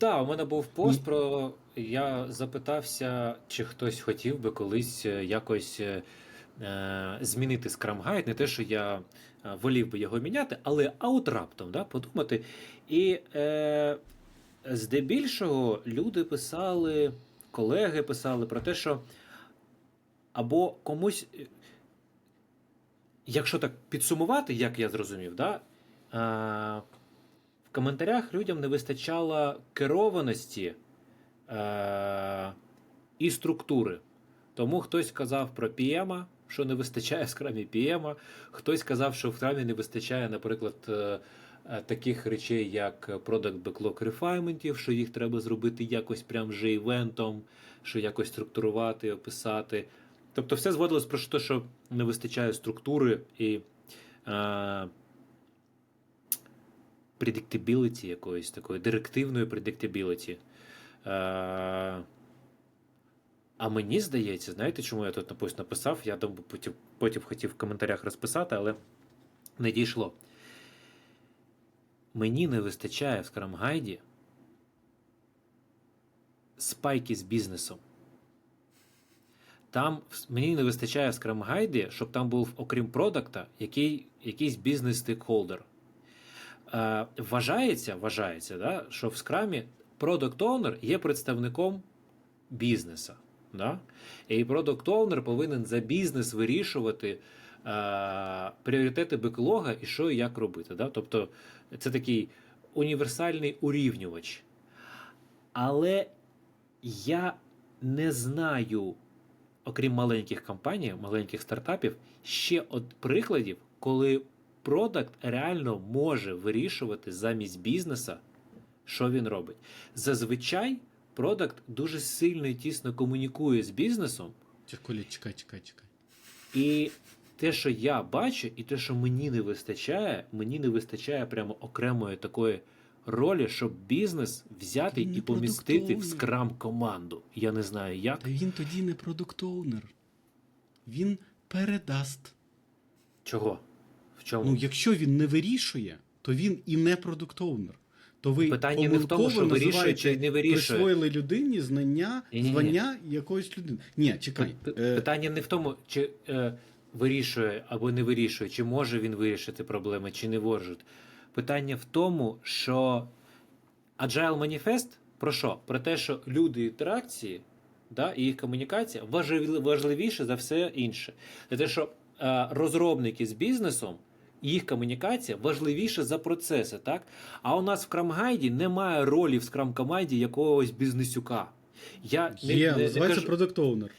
Так, у мене був пост про. Я запитався, чи хтось хотів би колись е, якось е, е, змінити Scrum Guide. Не те, що я е, волів би його міняти, але а от раптом да, подумати. І е, здебільшого люди писали, колеги писали про те, що або комусь, якщо так підсумувати, як я зрозумів, да, е, в коментарях людям не вистачало керованості е- і структури. Тому хтось казав про PM, що не вистачає в скрамі PM, хтось казав, що в скрамі не вистачає, наприклад, е- е, таких речей, як Product Backlog Refinement, що їх треба зробити якось прям вже івентом, що якось структурувати, описати. Тобто все зводилось про те, що не вистачає структури і е- predictability якоїсь такої, директивної predictability. А мені здається, знаєте, чому я тут напис- написав? Я потім, потім хотів в коментарях розписати, але не дійшло. Мені не вистачає в Scrum Guide спайки з бізнесом. Там мені не вистачає в Scrum Guide, щоб там був, окрім продакта, який, якийсь бізнес-стейкхолдер. Е, вважається, вважається, да, що в скрамі Product Owner є представником бізнеса. Да? І Product Owner повинен за бізнес вирішувати е, пріоритети беклога і що і як робити. Да? Тобто це такий універсальний урівнювач. Але я не знаю, окрім маленьких компаній, маленьких стартапів, ще от прикладів, коли продакт реально може вирішувати замість бізнеса, що він робить. Зазвичай продакт дуже сильно і тісно комунікує з бізнесом, Коля, чекай, чекай, чекай. і те, що я бачу, і те, що мені не вистачає, мені не вистачає прямо окремої такої ролі, щоб бізнес взяти і помістити в скрам команду. Я не знаю як. Та він тоді не продукт-оунер. Він передасть. Чого? В чому? Ну, якщо він не вирішує, то він і не продукт-оунер. То ви Питання не в тому, що вирішує чи не вирішує. присвоїли людині знання, Ні-ні-ні. звання якоїсь людини. Ні, чекай. Е, Питання не в тому, чи е, вирішує або не вирішує, чи може він вирішити проблеми, чи не може. Питання в тому, що Agile Manifest про що? Про те, що люди інтеракції да, і їх комунікація важлив- важливіше за все інше. Те, що е, розробники з бізнесом. Їх комунікація важливіша за процеси, так? А у нас в Крамгайді немає ролі в скрам-команді якогось бізнесюка. Я є, не- не називається кажу- продукт-оунер.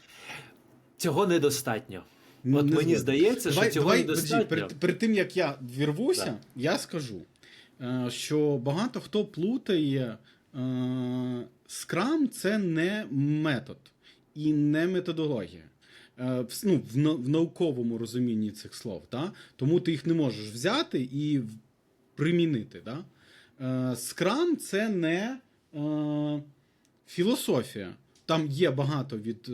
Цього недостатньо. Не От мені знаю. здається, Давай, що цього давай, недостатньо. перед, перед тим як я вірвуся, Да. я скажу, е, що багато хто плутає е, Scrum це не метод і не методологія. Е, в, ну, в, в науковому розумінні цих слов. Да? Тому ти їх не можеш взяти і примінити. Да? Е, Scrum це не е, філософія. Там є багато від е,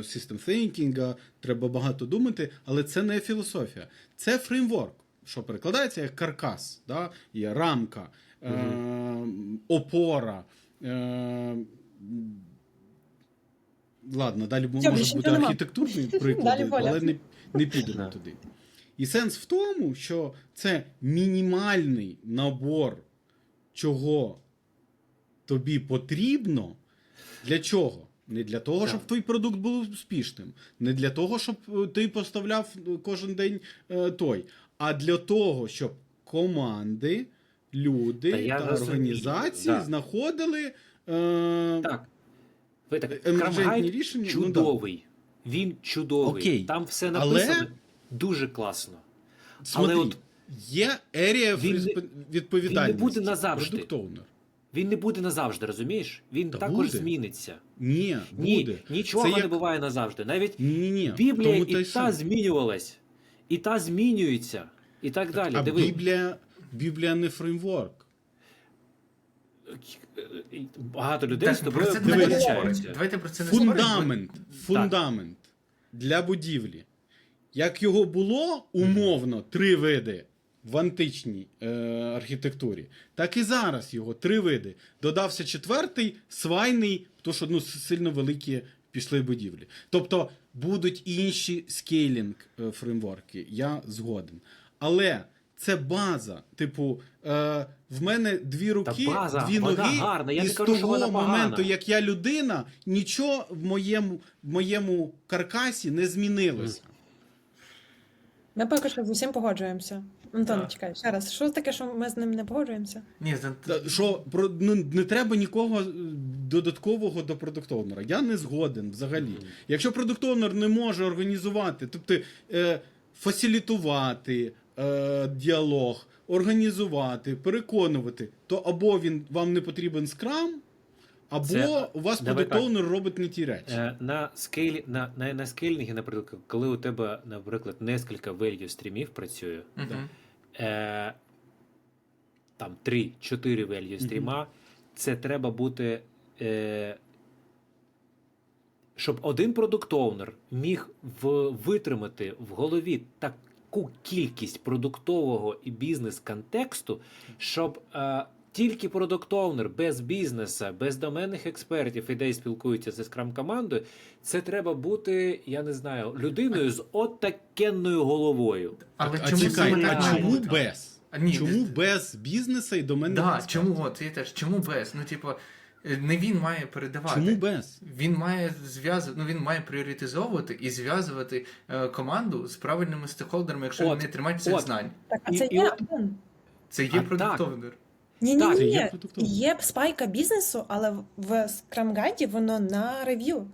system thinking, треба багато думати, але це не філософія. Це фреймворк, що перекладається як каркас, да? є рамка, е, опора. Е, ладно, далі може бути архітектурний приклад, але не, не підемо туди. І сенс в тому, що це мінімальний набор, чого тобі потрібно. Для чого? Не для того, щоб твій продукт був успішним, не для того, щоб е, ти поставляв е, кожен день е, той, а для того, щоб команди, люди Та та, організації да. знаходили е, Так. Так, Крамгайд рішення. ну, чудовий. Він чудовий. Окей. Там все Але- дуже класно. Смотри, Але от є не- відповідальності. він не буде назавжди. Він не буде назавжди, розумієш? Він Та також буде. зміниться. Ні, Ні, буде. нічого Це не як- буває назавжди. Навіть Ні, ні. Біблія Тому і та та змінювалась, і та змінюється, і так далі. А Диви, Біблія, Біблія не фреймворк. Багато людей з тобою про це не спорити. Давайте про це не спорити. Фундамент. Фундамент для будівлі. Як його було умовно три види в античній е, архітектурі, так і зараз його три види. Додався четвертий, свайний, тому що ну, сильно великі пішли будівлі. Тобто будуть інші скейлінг е, фреймворки, я згоден. Але це база. Типу, е, в мене дві руки, база, дві вона ноги, гарна, я і не з кажу, що того вона погана. моменту, як я людина, нічого в моєму, в моєму каркасі не змінилося. Ми поки що з усім погоджуємося. Антон, Так. чекай, ще раз. Що таке, що ми з ним не погоджуємося? Ні, Та, Що про ну не треба нікого е, додаткового до продуктовнера. Я не згоден взагалі. Якщо продуктовнер не може організувати, тобто е, фасилітувати е, діалог, організувати, переконувати, то або він вам не потрібен скрам, або Це- у вас давай продуктовнер робить не ті речі. Е, На скейлі, на, на, на скейлінгі, наприклад, коли у тебе, наприклад, нескільки value стрімів працює, Мгм. е, там 3-4 value стріма, це треба бути. Е, щоб один продуктовнер міг в, витримати в голові таку кількість продуктового і бізнес-контексту, щоб е, тільки продуктовнер без бізнеса, без доменних експертів ідей спілкуються зі скрам командою, це треба бути, я не знаю, людиною з отакенною головою. Але а чому чекай, а чому без? А, ні, чому без бізнесу і до мене? Да, чому от я теж чому без? Ну, типу, не він має передавати. Чому без? Він має зв'язувати, ну він має пріоритизовувати і зв'язувати е, команду з правильними стейкхолдерами, якщо От, вони тримають цих знань. Так, а це і є один. Це є продуктовнер. Ні, ні, ні, є Є спайка бізнесу, але в- в воно на рев'ю.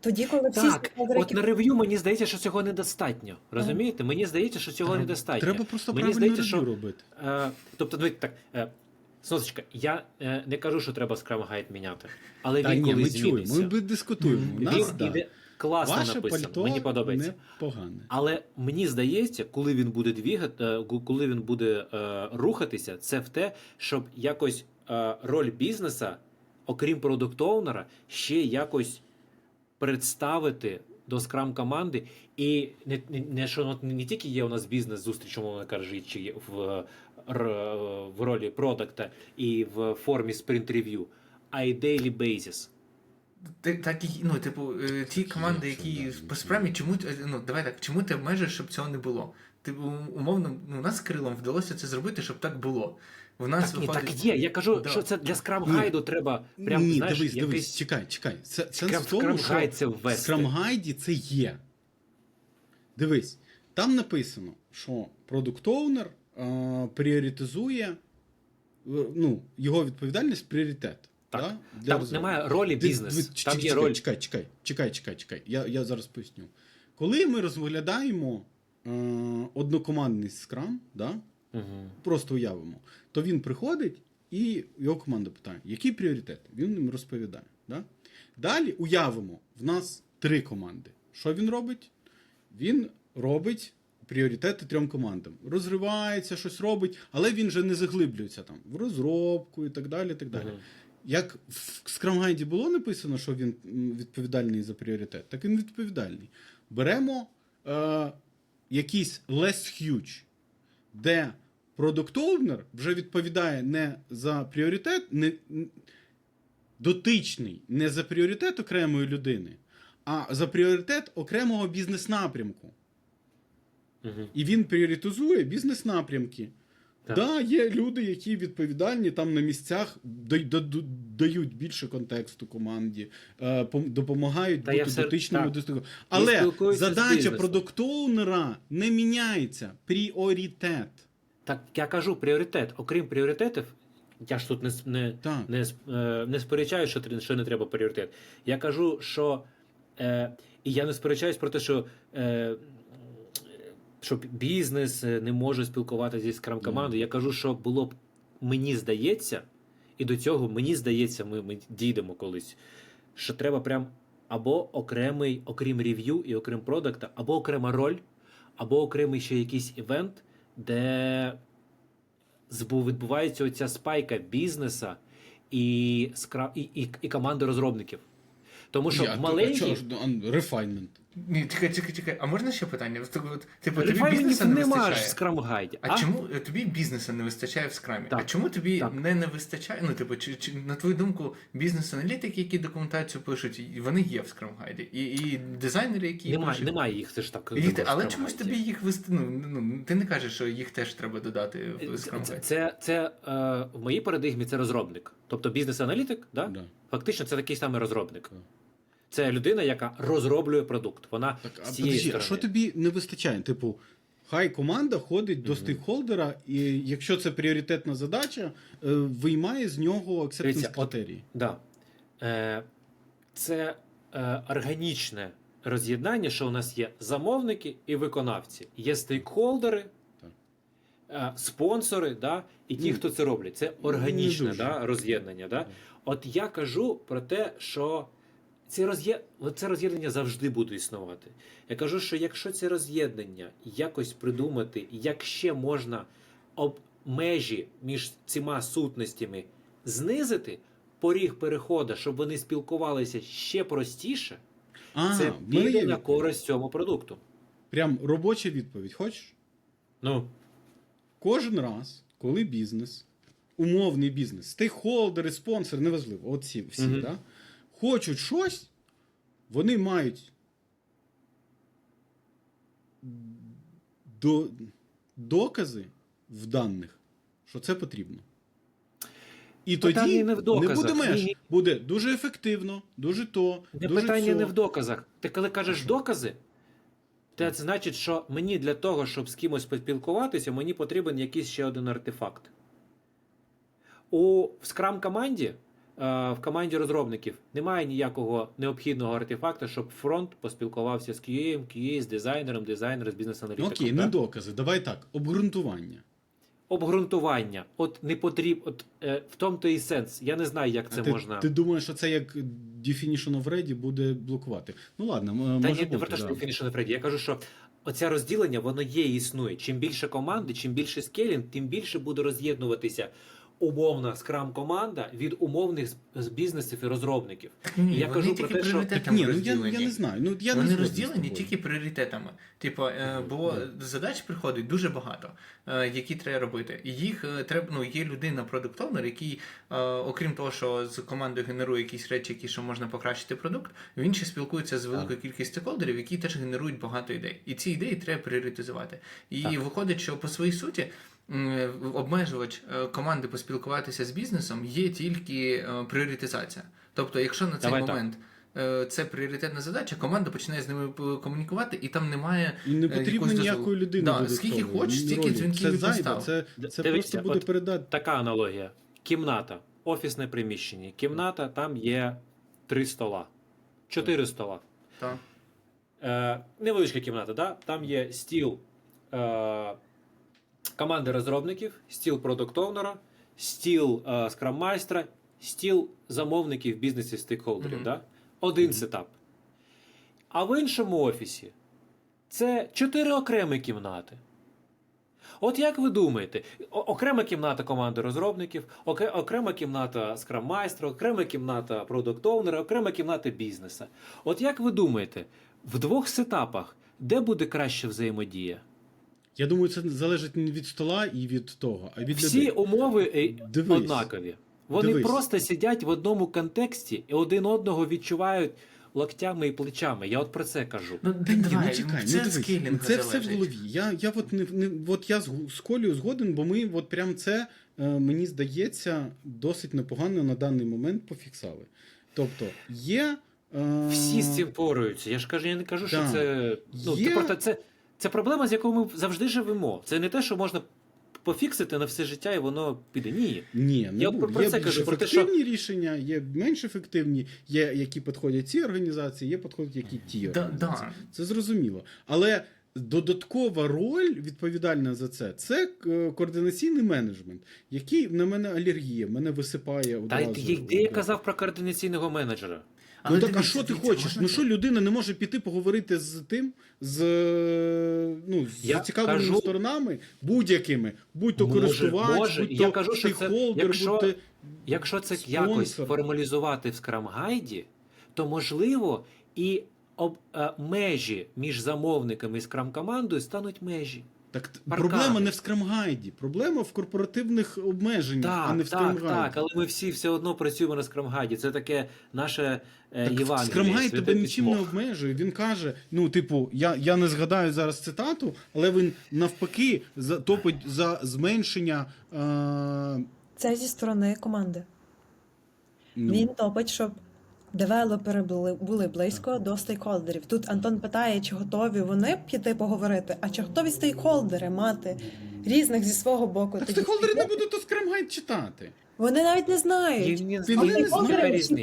Тоді, коли всі Так, от на рев'ю мені здається, що цього недостатньо. Розумієте? Мені здається, що цього недостатньо. Треба просто Мені правильно здається, рев'ю що- робити. Е, тобто, дивіться, так, е, Сносочка, я е, не кажу, що треба Scrum Guide міняти, але Та він ні, коли ми чуємо, зміниться. ми дискутуємо. У Він нас, да. іде класно Ваше написано, пальто мені подобається. непогане. Але мені здається, коли він буде двігати, е, коли він буде е, рухатися, це в те, щоб якось е, роль бізнеса, окрім продуктовнера, ще якось представити до скрам команди. І не, не, не що не тільки є у нас бізнес зустріч, умовно кажучи, чи в, в ролі продакта і в формі спринт рев'ю, а й daily basis. Так і ну, типу, е, ті команди, які по справі, чому ну давай так, чому ти обмежуєш, щоб цього не було? Типу, умовно, ну, у нас з Крилом вдалося це зробити, щоб так було. В нас Так, ні, так є. Я кажу, Да. що це для скрам Ні. гайду треба прям Ні, знаєш, дивись, якийсь... дивись, чекай, чекай. Це, це в тому, скрам що це в. Scrum-гайді це є. Дивись, там написано, що продукт-оунер е, пріоритизує, е, ну, його відповідальність пріоритет. Так. Да? Для Там розробки. немає ролі бізнес. Там чекай, є чекай, роль. Чекай, чекай, чекай, чекай, чекай. Я, я зараз поясню. Коли ми розглядаємо е, однокомандний скрам, да? Мгм. просто уявимо, то він приходить і його команда питає, які пріоритети? Він їм розповідає. Да? Далі уявимо, в нас три команди. Що він робить? Він робить пріоритети трьом командам. Розривається, щось робить, але він же не заглиблюється там в розробку і так далі. І так далі. Мгм. Як в Guide було написано, що він відповідальний за пріоритет, так він відповідальний. Беремо е, якийсь less huge, де Product Owner вже відповідає не за пріоритет, не, дотичний не за пріоритет окремої людини, а за пріоритет окремого бізнес-напрямку. І він пріоритизує бізнес-напрямки. Так. Да, є люди, які відповідальні там на місцях, да- да- да- дають більше контексту команді, е, допомагають Та бути дотичними до того. Але задача продуктоунера не міняється. Пріоритет. Так я кажу, пріоритет. Окрім пріоритетів, я ж тут не, не, Так. не, е, не сперечаю, що, що не треба пріоритет. Я кажу, що е, і я не сперечаюсь про те, що. Е, що бізнес е, не може спілкуватися зі скрам командою. Я кажу, що було б, мені здається, і до цього мені здається, ми, ми дійдемо колись. Що треба прям або окремий, окрім рев'ю і окрім продакта, або окрема роль, або окремий ще якийсь івент, де відбувається оця спайка бізнеса і, скра... і, і, і команди розробників. Тому що Я- в а а. Ні, чекай, чекай, чекай. А можна ще питання? Типу, тобі бізнесу не нема ж в скрам гайді. А, чому е, тобі бізнесу не вистачає в скрамі? Так. А чому тобі Так. не, не вистачає? Ну, типу, чи, чи на твою думку, бізнес-аналітики, які документацію пишуть, вони є в скрам гайді, і, і дизайнери, які Немає, пишуть. немає їх, це ж так. Їх, але чомусь тобі їх вести. Ну, ну ти не кажеш, що їх теж треба додати в Це, Scrum це, це, це е, в моїй парадигмі це розробник. Тобто бізнес-аналітик, да? Да. фактично це такий самий розробник. Це людина, яка розроблює продукт. Вона Так, а з цієї подожди, а що тобі не вистачає? Типу, хай команда ходить до стейкхолдера, і якщо це пріоритетна задача, е, виймає з нього Дивіться, от- критерії. Да. Е, це е, органічне роз'єднання, що у нас є замовники і виконавці. Є стейкхолдери, Так. е, спонсори, да, і ті, хто це роблять. Це не органічне дуже. да, роз'єднання. Да? От я кажу про те, що це, роз'є... це роз'єднання завжди буде існувати. Я кажу, що якщо це роз'єднання якось придумати, як ще можна об межі між цими сутностями знизити, поріг переходу, щоб вони спілкувалися ще простіше, А, це піде на користь цьому продукту. прям робоча відповідь. Хочеш? Ну, Кожен раз, коли бізнес, умовний бізнес, стейкхолдери, спонсори, неважливо, от ці всі, Мгм. да, хочуть щось, вони мають до, докази в даних, що це потрібно. І Питання тоді не в доказах. буде меж. Ні. Буде дуже ефективно, дуже то, не дуже питання цьо. не в доказах. Ти коли кажеш докази, це значить, що мені для того, щоб з кимось поспілкуватися, мені потрібен якийсь ще один артефакт. У в Scrum команді, в команді розробників немає ніякого необхідного артефакту, щоб фронт поспілкувався з QA, QA з дизайнером, дизайнер з бізнес-аналітиком. окей, так? не докази. Давай так, обґрунтування. Обґрунтування. От не потрібно, от е, в тому то і сенс. Я не знаю, як це а ти, можна. ти думаєш, що це як Definition of Ready буде блокувати? Ну ладно, м- Та може ні, не бути. що да. Definition of Ready. Я кажу, що оце розділення, воно є і існує. Чим більше команди, чим більше скелінг, тим більше буде роз'єднуватися умовна скрам команда від умовних з- бізнесів і розробників. Ні, Я вони кажу тільки про те, що- Так пріоритетами ні, ну я, розділені. я не знаю. Ну, я не Вони згоден з розділені тобою. тільки пріоритетами. Типу, е, бо Да. задач приходить дуже багато, е, які треба робити. І їх е, треба. Ну, є людина продукт який, е, окрім того, що з командою генерує якісь речі, які що можна покращити продукт, він ще спілкується з великою кількістю стейкхолдерів, які теж генерують багато ідей. І ці ідеї треба пріоритизувати. І Так. виходить, що по своїй суті. М, Обмежувач е, команди поспілкуватися з бізнесом є тільки е, пріоритизація. Тобто, якщо на цей Давай момент е, це пріоритетна задача, команда починає з ними комунікувати, і там немає. І не е, потрібно ніякої людини. Да, скільки хочеш, стільки дзвінків Це і зайве, постав. це, це дивіться, просто буде от- передати. Така аналогія. Кімната, офісне приміщення. Кімната, там є три стола, чотири стола. Так. Е, невеличка кімната, да? там є стіл е, команди розробників, стіл продукт-оунера, стіл е, скрам-майстра, стіл замовників бізнесів стейкхолдерів. Мгм. Да? Один сетап. А в іншому офісі це чотири окремі кімнати. От як ви думаєте, окрема кімната команди розробників, окрема кімната скрам-майстра, окрема кімната продукт-оунера, окрема кімната бізнеса. От як ви думаєте, в двох сетапах де буде краща взаємодія? Я думаю, це залежить не від стола і від того, а від Всі людей. умови е, Дивись. однакові. Вони Дивись. просто сидять в одному контексті і один одного відчувають локтями і плечами. Я от про це кажу. Ну, Та ні, давай, ну чекай, це ну дивись, скейлінга це все в залежить. голові. Я, я от не, не от я з, з Колею згоден, бо ми от прям це е, мені здається досить непогано на даний момент пофіксали. Тобто є. Е, Всі з цим поруються. Я ж кажу, я не кажу, що Да. це. Ну, Є- це, просто, це, це проблема, з якою ми завжди живемо. Це не те, що можна пофіксити на все життя, і воно піде. Ні. Ні, не Я буде. про є це більш кажу, про те, що- ефективні рішення, є менш ефективні, є які підходять ці організації, є підходять які ті Да, організації. да. Це зрозуміло. Але додаткова роль відповідальна за це це е, координаційний менеджмент, який на мене алергія, мене висипає Та одразу. й- де я казав про координаційного менеджера? Ну так а що ти хочеш? Ну що людина не може піти поговорити з тим, з ну, з Я зацікавленими кажу- сторонами, будь-якими, будь то користувач, може. будь Я кажу, що це- якщо- будь то Якщо це Спонсор. якось формалізувати в Guide, то можливо і об, е, межі між замовниками і скрам-командою стануть межі. Так Паркани. проблема не в скрамгайді, проблема в корпоративних обмеженнях, а не Так, в так, скрамгайді. так, але ми всі все одно працюємо на скрамгаді. Це таке наше е, Так Євангеліє. Скрамгайд тебе нічим не обмежує. Він каже: ну, типу, я, я не згадаю зараз цитату, але він навпаки за, топить за зменшення. Е, Це зі сторони команди. ну, Він топить, щоб девелопери були, були близько до стейкхолдерів. Тут Антон питає, чи готові вони піти поговорити, а чи готові стейкхолдери мати різних зі свого боку. Так стейкхолдери не будуть то скрамгайд читати. Вони навіть не знають. Він, він, Він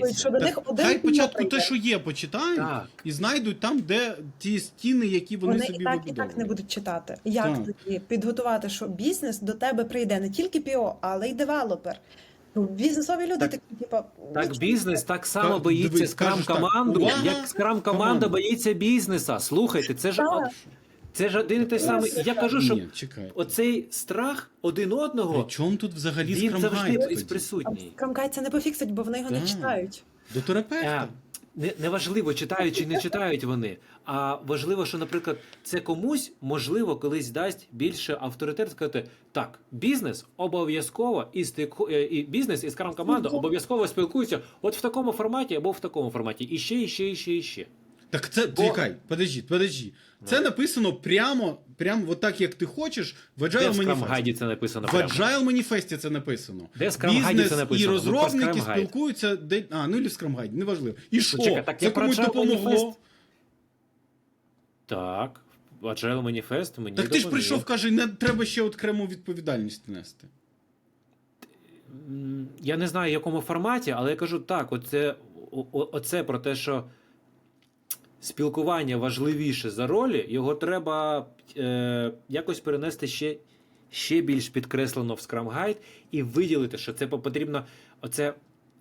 не що до них один хай прийде. те, що є, почитають Так. і знайдуть там, де ті стіни, які вони, Вони собі і так, і так не будуть читати. Як Так. тоді підготувати, що бізнес до тебе прийде не тільки ПІО, але й девелопер. Ну, бізнесові люди Так- такі, типа, Так, бізнес так само Так, боїться дивись, кажеш так, скрам-команду, увага, як скрам-команда команда. боїться бізнеса. Слухайте, це ж, Так. це ж один і той самий. Я кажу, що Ні, чекай. оцей страх один одного, При чому тут взагалі він завжди? А присутній. Скрамгайд це не пофіксить, бо вони його не читають. До терапевта. Е, Не, неважливо, читають чи не читають вони. А важливо, що, наприклад, це комусь можливо колись дасть більше авторитет сказати: так, бізнес обов'язково і стейк- е, і бізнес і скрам команда обов'язково спілкуються от в такому форматі або в такому форматі. І ще, і ще, і ще, і ще. Так це Бо- чекай, подожди, подожди. Це Ну. написано прямо, прямо от так, як ти хочеш, в Де Agile в Scrum Manifest. Це написано В прямо? Agile Manifest це написано. Де в Scrum Guide Бізнес це написано? і Ну, розробники про Scrum Guide. спілкуються, де... а, ну і в Scrum Guide, неважливо. І що? чекай, так це про комусь Agile допомогло? Так, Agile Manifest мені Так ти ж допоміг. прийшов, каже, не треба ще окрему відповідальність нести. М, Я не знаю, в якому форматі, але я кажу так: оце, о- о- оце про те, що спілкування важливіше за ролі, його треба е, якось перенести ще, ще більш підкреслено в Scrum Guide і виділити, що це потрібно оце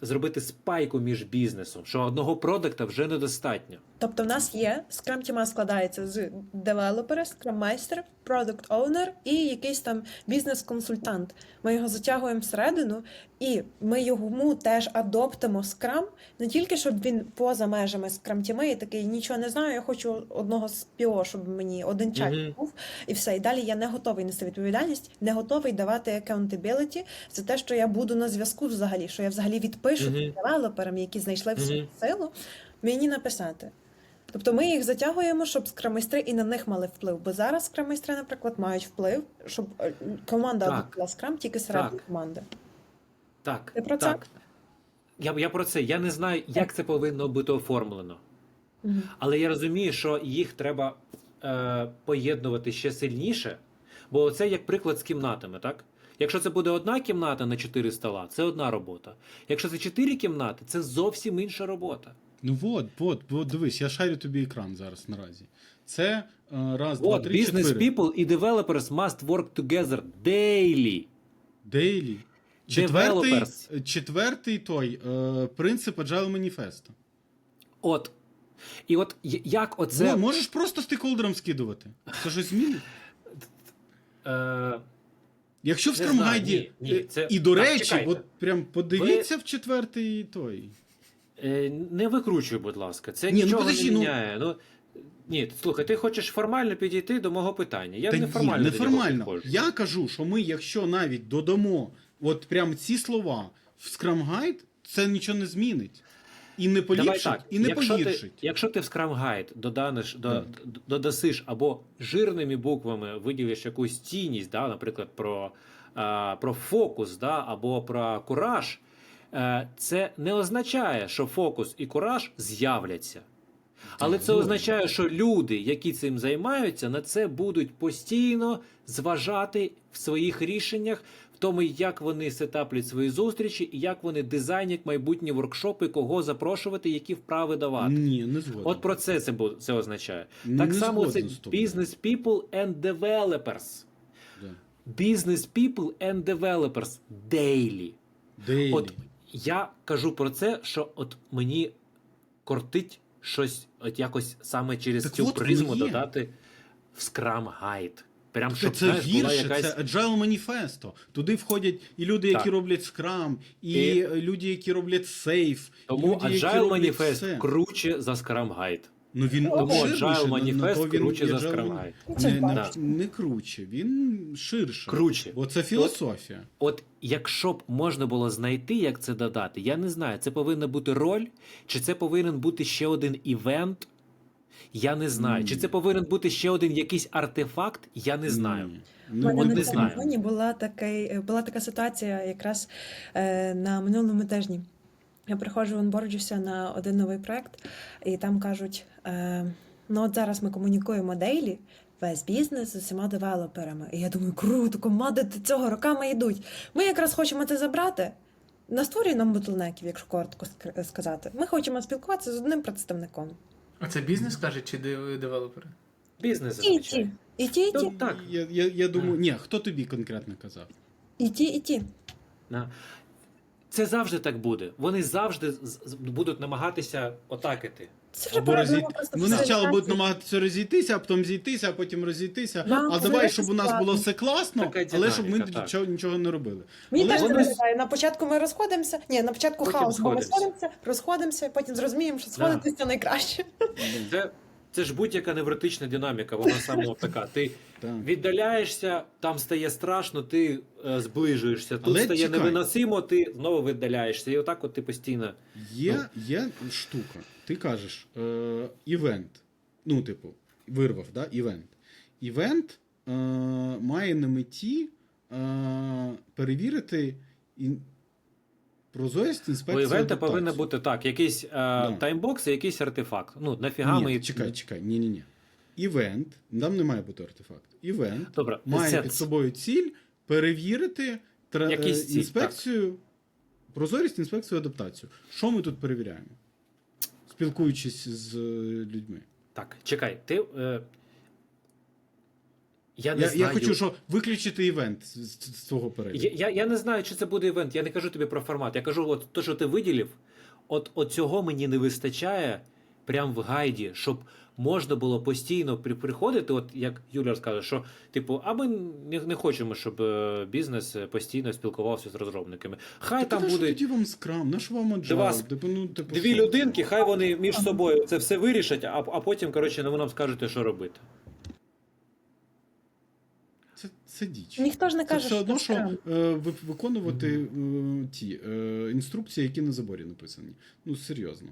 зробити спайку між бізнесом, що одного продукта вже недостатньо. Тобто в нас є Scrum Team складається з девелопера, Scrum майстер, Product Owner і якийсь там бізнес-консультант. Ми його затягуємо всередину, і ми йому теж адоптимо Scrum, не тільки щоб він поза межами Scrum Team і такий нічого не знаю, я хочу одного з PO, щоб мені один чат Мгм. був, і все. І далі я не готовий нести відповідальність, не готовий давати accountability за те, що я буду на зв'язку взагалі, що я взагалі відпишу Мгм. тим девелоперам, які знайшли всю Мгм. силу, мені написати. Тобто ми їх затягуємо, щоб скрамайстри і на них мали вплив. Бо зараз скрамайстри, наприклад, мають вплив, щоб е, команда адоптувала скрам тільки середні команди. Так, Ти про це? Я, я про це. Я не знаю, як це повинно бути оформлено. Але я розумію, що їх треба е, поєднувати ще сильніше, бо це як приклад з кімнатами, так? Якщо це буде одна кімната на чотири стола, це одна робота. Якщо це чотири кімнати, це зовсім інша робота. Ну от, от, от, дивись, я шарю тобі екран зараз наразі. Це е, раз, два, От, три, business чотири. people і developers must work together daily. Дейлі. Четвертий, Developers. четвертий той е, принцип Agile Manifesto. От. І от я- як оце. Ну, можеш просто стейкхолдерам скидувати. Це щось змінить. е, Якщо в Не знаю, скрамгайді. ні, ні, це- І до Так, речі, чекайте. от прям подивіться в четвертий той. Е, Не викручуй, будь ласка, це Ні, ну, нічого подожди, не ну- міняє. Ну, ні, слухай, ти хочеш формально підійти до мого питання. Я Та не ні, формально. до нього неформально. підходжу. Я кажу, що ми, якщо навіть додамо от прям ці слова в скрамгайд, це нічого не змінить. І не Давай поліпшить, так, і не якщо ти, погіршить. якщо ти в Scrum Guide доданеш, до, Так. додасиш або жирними буквами виділиш якусь цінність, да, наприклад, про, а, про фокус да, або про кураж, е, це не означає, що фокус і кураж з'являться. Але це означає, що люди, які цим займаються, на це будуть постійно зважати в своїх рішеннях, тому, як вони сетаплять свої зустрічі, і як вони дизайнять майбутні воркшопи, кого запрошувати, які вправи давати. Ні, не згоден. От про це це, це означає. Не так само це business people and developers. Да. Business people and developers daily. Дейлі. От я кажу про це, що от мені кортить щось, от якось саме через Так цю от призму додати в Scrum Guide. Прям Це, щоб це знаєш, була гірше, якась... це Agile Manifesto. Туди входять і люди, які Так. роблять Scrum, і, І- люди, які роблять Safe. Тому люди, Agile Manifest все. круче за Scrum Guide. Ну він Тому Agile на- на Manifest круче за Scrum Guide. Ну, Це Не, не, не круче, він ширше. Круче. Бо це філософія. От якщо б можна було знайти, як це додати, я не знаю, це повинна бути роль, чи це повинен бути ще один івент. Я не знаю. Ні. Чи це повинен бути ще один якийсь артефакт, я не знаю. Ну, мене от на не знаю. телефоні була, такий, була така ситуація якраз е, на минулому тижні. Я приходжу, онборджуся на один новий проект, і там кажуть: е, ну от зараз ми комунікуємо дейлі, весь бізнес з усіма девелоперами. І я думаю, круто, команди до цього роками йдуть. Ми якраз хочемо це забрати. На створюй нам ботлнеків, якщо коротко сказати. Ми хочемо спілкуватися з одним представником. А це бізнес каже чи де- девелопери? Бізнес І ті, зазвичай. і ті, і ті, Ну, так. Я, я, я думаю, ні, хто тобі конкретно казав? і ті, і ті. На. Це завжди так буде. Вони завжди з- з- будуть намагатися отакити. Це вже Або розійти. розій... просто Вони спочатку будуть намагатися розійтися, а потім зійтися, а потім розійтися. Да, а це давай, дуже щоб у нас складно. було все класно, Така але щоб ми динаміка, так. нічого, нічого не робили. Мені Але теж вони- не виглядає. На початку ми розходимося. Ні, на початку Потім хаос, бо ми сходимося. сходимося, розходимося, потім зрозуміємо, що сходитися це найкраще. Це, це ж будь-яка невротична динаміка, вона саме така. Ти віддаляєшся, там стає страшно, ти е, зближуєшся, тут Але стає чекай. невиносимо, ти знову віддаляєшся. І отак от ти постійно. Є, є штука. Ти кажеш, е, івент. Ну, типу, вирвав, да? івент. Івент е, має на меті е, перевірити ін... прозорість У інспекції. івента адаптації. повинен бути так: якийсь е, таймбокс і якийсь артефакт. Ну, нафіга Ні, ми. чекай, чекай, ні, ні, ні. Івент, там не має бути артефакт. Івент Добре, має це- під собою ціль перевірити. Якісь е, ціль, інспекцію, прозорість, інспекцію, адаптацію. Що ми тут перевіряємо? Спілкуючись з е, людьми. Так, чекай, ти. Е, я не Я, знаю. я хочу, що виключити івент з, з, свого переліку. Я, я, я не знаю, чи це буде івент. Я не кажу тобі про формат. Я кажу, от те, що ти виділив, от, от цього мені не вистачає прям в гайді, щоб можна було постійно при, приходити, от як Юля розкаже, що типу, а ми не, не хочемо, щоб е, бізнес постійно спілкувався з розробниками. Хай там Та буде тоді вам скрам, на що вам вас? Типу, ну, типу, дві що? людинки, хай вони між собою це все вирішать, а, а потім, коротше, ви нам скажете, що робити. Це, діч. Ніхто ж не Це каже, все одно, що що е, ви- виконувати е, ті е, інструкції, які на заборі написані. Ну, серйозно.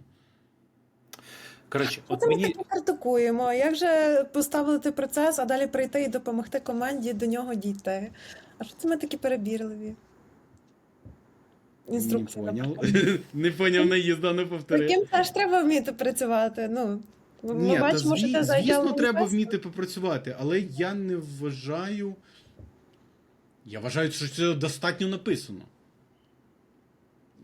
Коротше, от Оце ми мені критикуємо. Як же поставити процес, а далі прийти і допомогти команді до нього дійти? А що це ми такі перебірливі? Не Інструкція. поняв. Не поняв наїзда, не повтори. Таким теж треба вміти працювати. Ну, ми Ні, та що це звісно, треба вміти попрацювати, але я не вважаю. Я вважаю, що це достатньо написано.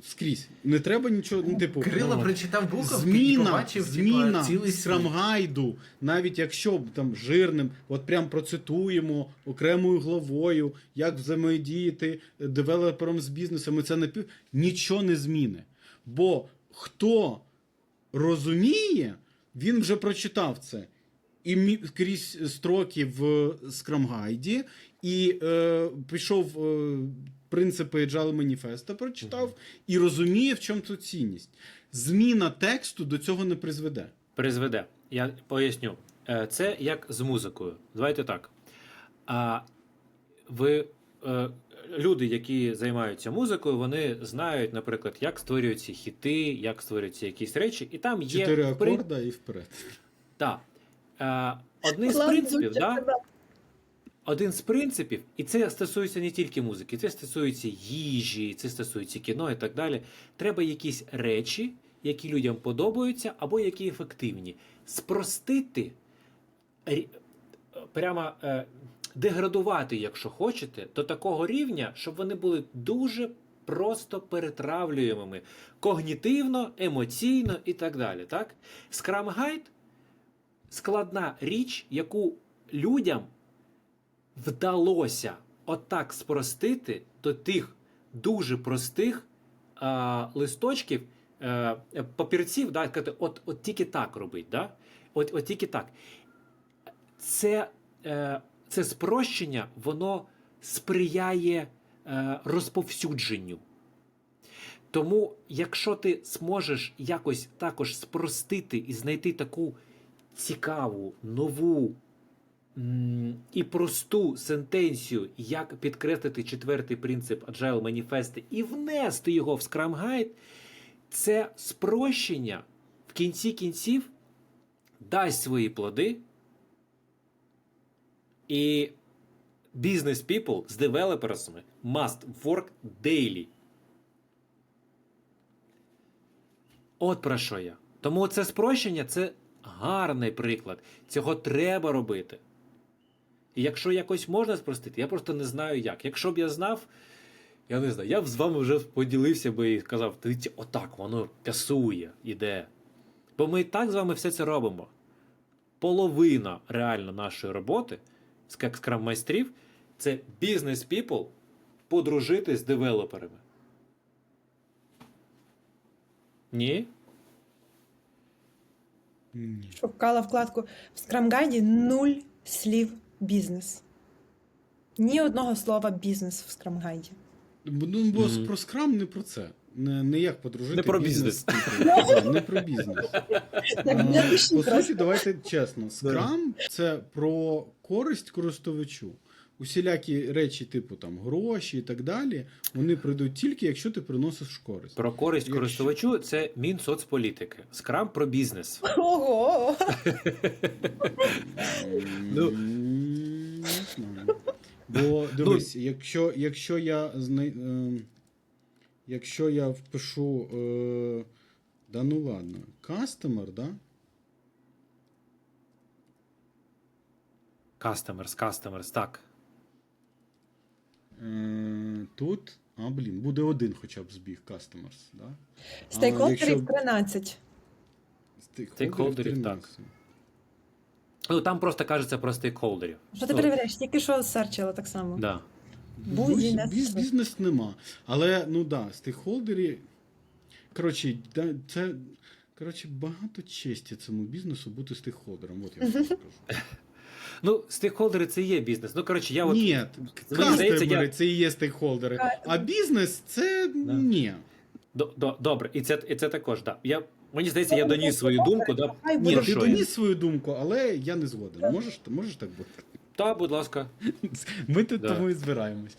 Скрізь. Не треба нічого, ну, типу. Кирило ну, прочитав буковки і Зміна, побачив зміна типа, цілий світ. скрамгайду, навіть якщо там жирним, от прям процитуємо окремою главою, як взаємодіяти девелопером з бізнесом, і це напів, нічого не зміни. Бо хто розуміє, він вже прочитав це. І крізь строки в скрамгайді, і е, пішов е, принципи Agile Manifesto, прочитав, і розуміє, в чому тут цінність. Зміна тексту до цього не призведе. призведе. Я поясню. Е, Це як з музикою. Давайте так. А ви, е, люди, які займаються музикою, вони знають, наприклад, як створюються хіти, як створюються якісь речі, і там є Чотири акорда і вперед. Так. Е, Одний з принципів, да. Один з принципів, і це стосується не тільки музики, це стосується їжі, це стосується кіно і так далі. Треба якісь речі, які людям подобаються, або які ефективні. Спростити, прямо е, деградувати, якщо хочете, до такого рівня, щоб вони були дуже просто перетравлюємими когнітивно, емоційно і так далі. Так? Scrum складна річ, яку людям вдалося отак спростити до тих дуже простих а, листочків, е, папірців, да, от, от тільки так робить. Да? От, от тільки так. Це, е, це спрощення, воно сприяє е, розповсюдженню. Тому, якщо ти зможеш якось також спростити і знайти таку цікаву, нову і просту сентенцію, як підкреслити четвертий принцип Agile Manifest і внести його в Scrum Guide, це спрощення в кінці кінців дасть свої плоди. І бізнес people з девелоперами must work daily. От про що я. Тому це спрощення це гарний приклад. Цього треба робити. І якщо якось можна спростити, я просто не знаю як. Якщо б я знав, я не знаю, я б з вами вже поділився би і сказав, дивіться, отак воно пясує, іде. Бо ми і так з вами все це робимо. Половина реально нашої роботи, як скрам-майстрів, це бізнес people подружити з девелоперами. Ні. Шукала вкладку в скрамгайді нуль слів бізнес. Ні одного слова бізнес в скрамгайді. Ну, бо Мгм. про скрам не про це. Не, не як подружити Не про бізнес. бізнес. Не про бізнес. По суті, давайте чесно. Скрам це про користь користувачу. Усілякі речі, типу там гроші і так далі, вони прийдуть тільки, якщо ти приносиш користь. Про користь Якщо- користувачу це Мінсоцполітики. Скрам про бізнес. Ого! Ну. Не знаю. Бо дивись, якщо, якщо я знай... е, якщо я впишу. Е, да ну ладно, customer, да? Customers, customers, так. Е, тут. А, блін, буде один хоча б збіг customers, да? Стейкхолдерів якщо- 13. Стейкхолдерів, 13. Ну там просто кажеться про стейкхолдерів. Що ти перевіряєш? Тільки що серчила так само. Да. Будь не Біз- це. бізнес нема. Але ну да, стейкхолдері. Коротше, да, це. Коротше, багато честі цьому бізнесу бути стейкхолдером. От я вам скажу. Ну, стейкхолдери це і є бізнес. Ну, коротше, я от. Ні, Мені здається, кастомери це і є стейкхолдери. А бізнес це Да. ні. До, до, добре, і це, і це також, да. Я, мені здається, я доніс свою думку. Да. Хай Ні, буде. Ти що доніс свою думку, але я не згоден. Можеш, можеш так бути? Та, будь ласка. Ми тут Да. тому і збираємось.